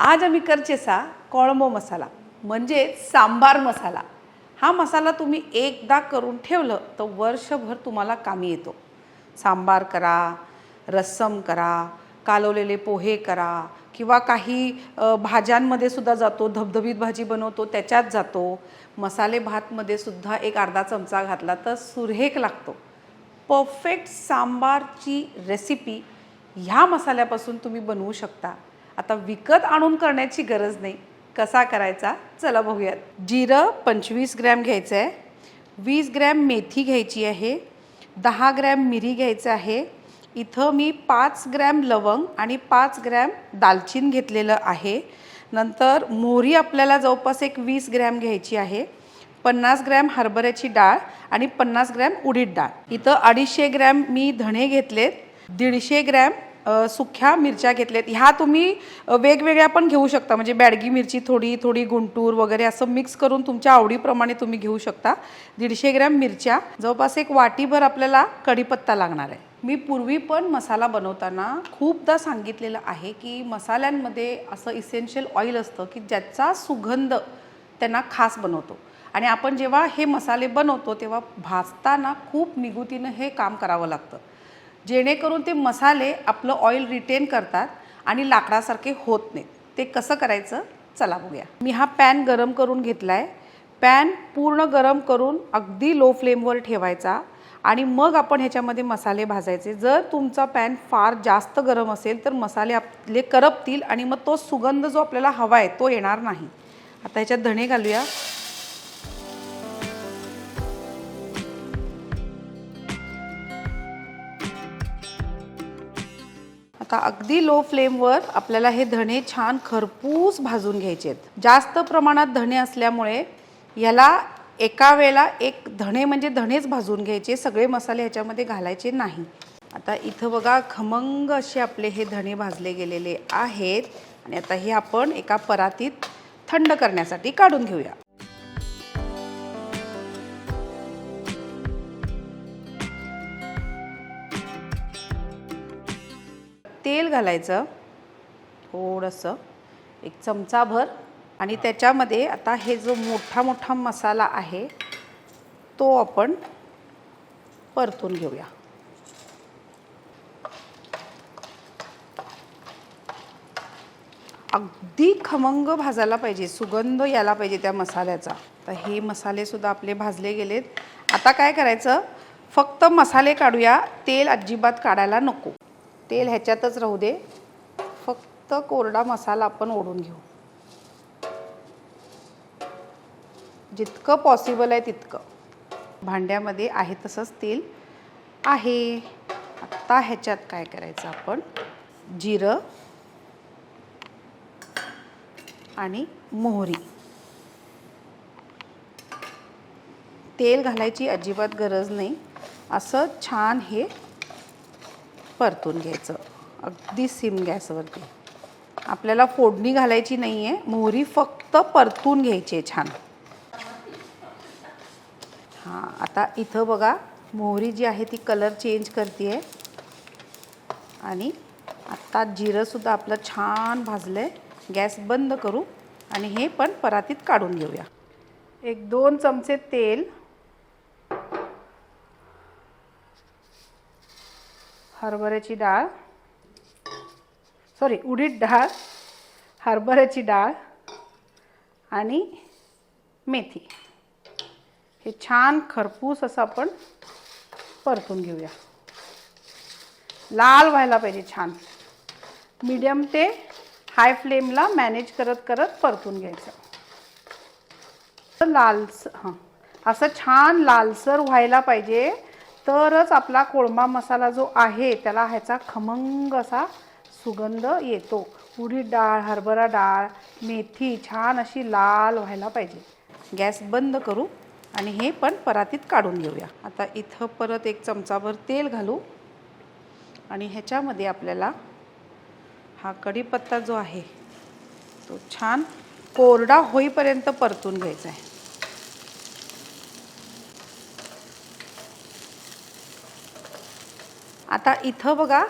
आज आम्ही करचेसा कोळंबो मसाला म्हणजे सांबार मसाला. हा मसाला तुम्ही एकदा करून ठेवलं तर वर्षभर तुम्हाला कामी येतो. सांबार करा रस्सम करा कालवलेले पोहे करा किंवा काही भाज्यांमध्ये सुद्धा जातो धबधबीत भाजी बनवतो त्याच्यात जातो. मसाले भातमध्ये सुद्धा एक अर्धा चमचा घातला तर सुरेख लागतो. परफेक्ट सांबारची रेसिपी ह्या मसाल्यापासून तुम्ही बनवू शकता. आता विकत आणून करण्याची गरज नाही. कसा करायचा? चला बघूयात. जिरं पंचवीस ग्रॅम घ्यायचं आहे वीस ग्रॅम मेथी घ्यायची आहे. दहा ग्रॅम मिरी घ्यायचं आहे. इथं मी पाच ग्रॅम लवंग आणि पाच ग्रॅम दालचीन घेतलेलं आहे. नंतर मोहरी आपल्याला जवळपास एक वीस ग्रॅम घ्यायची आहे. पन्नास ग्रॅम हरभऱ्याची डाळ आणि पन्नास ग्रॅम उडीद डाळ. इथं अडीचशे ग्रॅम मी धणे घेतलेत. दीडशे ग्रॅम सुख्या मिरच्या घेतल्यात. ह्या तुम्ही वेगवेगळ्या पण घेऊ शकता. म्हणजे बॅडगी मिरची थोडी थोडी गुंटूर वगैरे असं मिक्स करून तुमच्या आवडीप्रमाणे तुम्ही घेऊ शकता. दीडशे ग्रॅम मिरच्या. जवळपास एक वाटीभर आपल्याला कढीपत्ता लागणार आहे. मी पूर्वी पण मसाला बनवताना खूपदा सांगितलेलं आहे की मसाल्यांमध्ये असं इसेन्शियल ऑइल असतं की ज्याचा सुगंध त्यांना खास बनवतो. आणि आपण जेव्हा हे मसाले बनवतो तेव्हा भाजताना खूप निगुतीनं हे काम करावं लागतं. जेणेकरून ते मसाले आपलं ऑइल रिटेन करतात आणि लाकडासारखे होत नाहीत. ते कसं करायचं? चला बघूया. मी हा पॅन गरम करून घेतला आहे पॅन पूर्ण गरम करून अगदी लो फ्लेमवर ठेवायचा आणि मग आपण ह्याच्यामध्ये मसाले भाजायचे. जर तुमचा पॅन फार जास्त गरम असेल तर मसाले आपले करपतील आणि मग तो सुगंध जो आपल्याला हवा आहे तो येणार नाही. आता ह्याच्यात धणे घालूया. आता अगदी लो फ्लेमवर आपल्याला हे धणे छान खरपूस भाजून घ्यायचे आहेत. जास्त प्रमाणात धणे असल्यामुळे ह्याला एका वेळेला एक धणे म्हणजे धणेच भाजून घ्यायचे सगळे मसाले ह्याच्यामध्ये घालायचे नाही. आता इथं बघा खमंग असे आपले हे धणे भाजले गेलेले आहेत. आणि आता हे आपण एका परातीत थंड करण्यासाठी काढून घेऊया. तेल घालायचं थोडंसं एक चमचाभर. आणि त्याच्यामध्ये आता हे जो मोठा मोठा मसाला आहे तो आपण परतून घेऊया. अगदी खमंग भाजायला पाहिजे सुगंध यायला पाहिजे त्या मसाल्याचा. तर हे मसालेसुद्धा आपले भाजले गेलेत. आता काय करायचं? फक्त मसाले काढूया तेल अजिबात काढायला नको. तेल ह्याच्यातच राहू दे. फक्त कोरडा मसाला आपण ओढून घेऊ. जितकं पॉसिबल आहे तितकं. भांड्यामध्ये आहे तसंच तेल आहे. आत्ता ह्याच्यात काय करायचं आपण? जिरं आणि मोहरी. तेल घालायची अजिबात गरज नाही. असं छान हे परतून घ्यायचं. अगदी सिम गॅसवरती. आपल्याला फोडणी घालायची नाही आहे मोहरी फक्त परतून घ्यायची आहे छान. हां आता इथं बघा मोहरी जी आहे ती कलर चेंज करते आहे आणि आत्ता जिरंसुद्धा आपलं छान भाजलं आहे गॅस बंद करू आणि हे पण परातीत काढून घेऊया. एक दोन चमचे तेल हरभऱ्याची डाळ. सॉरी उडीद डाळ हरभऱ्याची डाळ आणि मेथी. हे छान खरपूस असं आपण परतून घेऊया. लाल व्हायला पाहिजे छान. मीडियम ते हाय फ्लेमला मॅनेज करत करत परतून घ्यायचं. तर लालस हां. असं छान लालसर व्हायला पाहिजे. तरच आपला कोळंबा मसाला जो आहे त्याला ह्याचा खमंग असा सुगंध येतो. उडीद डाळ हरभरा डाळ मेथी छान अशी लाल व्हायला पाहिजे. गॅस बंद करू आणि हे पण परातीत काढून घेऊया. आता इथं परत एक चमचाभर तेल घालू आणि ह्याच्यामध्ये आपल्याला हा कढीपत्ता जो आहे तो छान कोरडा होईपर्यंत परतून घ्यायचा आहे. आता इथं बघा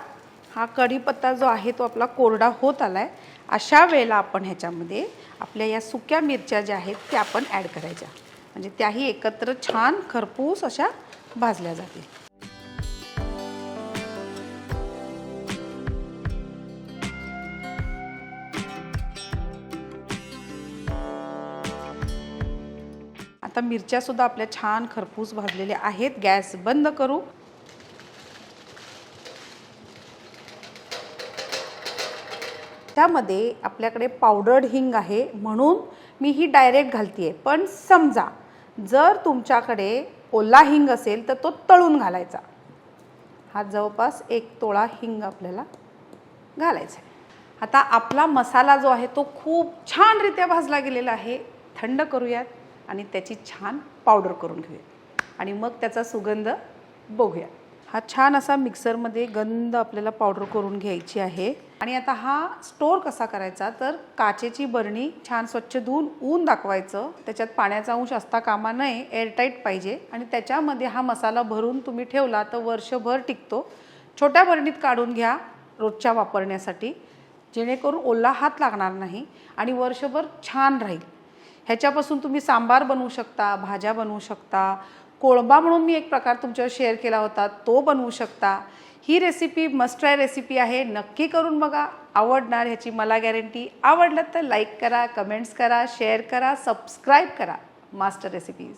हा कढीपत्ता जो आहे तो आपला कोरडा होत आला आहे अशा वेळेला आपण ह्याच्यामध्ये आपल्या या सुक्या मिरच्या ज्या आहेत त्या आपण ॲड करायच्या. म्हणजे त्याही एकत्र छान खरपूस अशा भाजल्या जातील. आता मिरच्यासुद्धा आपल्या छान खरपूस भाजलेल्या आहेत. गॅस बंद करू. त्यामध्ये आपल्याकडे पावडर्ड हिंग आहे म्हणून मी ही डायरेक्ट घालते पण समजा जर तुमच्याकडे ओला हिंग असेल तर तो तळून घालायचा. हा जवळपास एक तोळा हिंग आपल्याला घालायचा आहे. आता आपला मसाला जो आहे तो खूप छानरित्या भाजला गेलेला आहे. थंड करूयात आणि त्याची छान पावडर करून घेऊयात. आणि मग त्याचा सुगंध बघूया हा छान असा मिक्सरमध्ये गंध आपल्याला पावडर करून घ्यायची आहे. आणि आता हा स्टोर कसा करायचा? तर काचेची बरणी छान स्वच्छ धुवून ऊन दाखवायचं. त्याच्यात पाण्याचा अंश असता कामा नये एअरटाईट पाहिजे. आणि त्याच्यामध्ये हा मसाला भरून तुम्ही ठेवला तर वर्षभर टिकतो. छोट्या बरणीत काढून घ्या रोजच्या वापरण्यासाठी. जेणेकरून ओला हात लागणार नाही आणि वर्षभर छान राहील. ह्याच्यापासून तुम्ही सांबार बनवू शकता भाज्या बनवू शकता. कोळंबा म्हणून मी एक प्रकार तुमच्यावर शेअर केला होता तो बनवू शकता. ही रेसिपी मस्ट ट्राय रेसिपी आहे. नक्की करून बघा. आवडणार ह्याची मला गॅरंटी आवडलं तर लाईक करा कमेंट्स करा शेअर करा सबस्क्राईब करा. Master recipes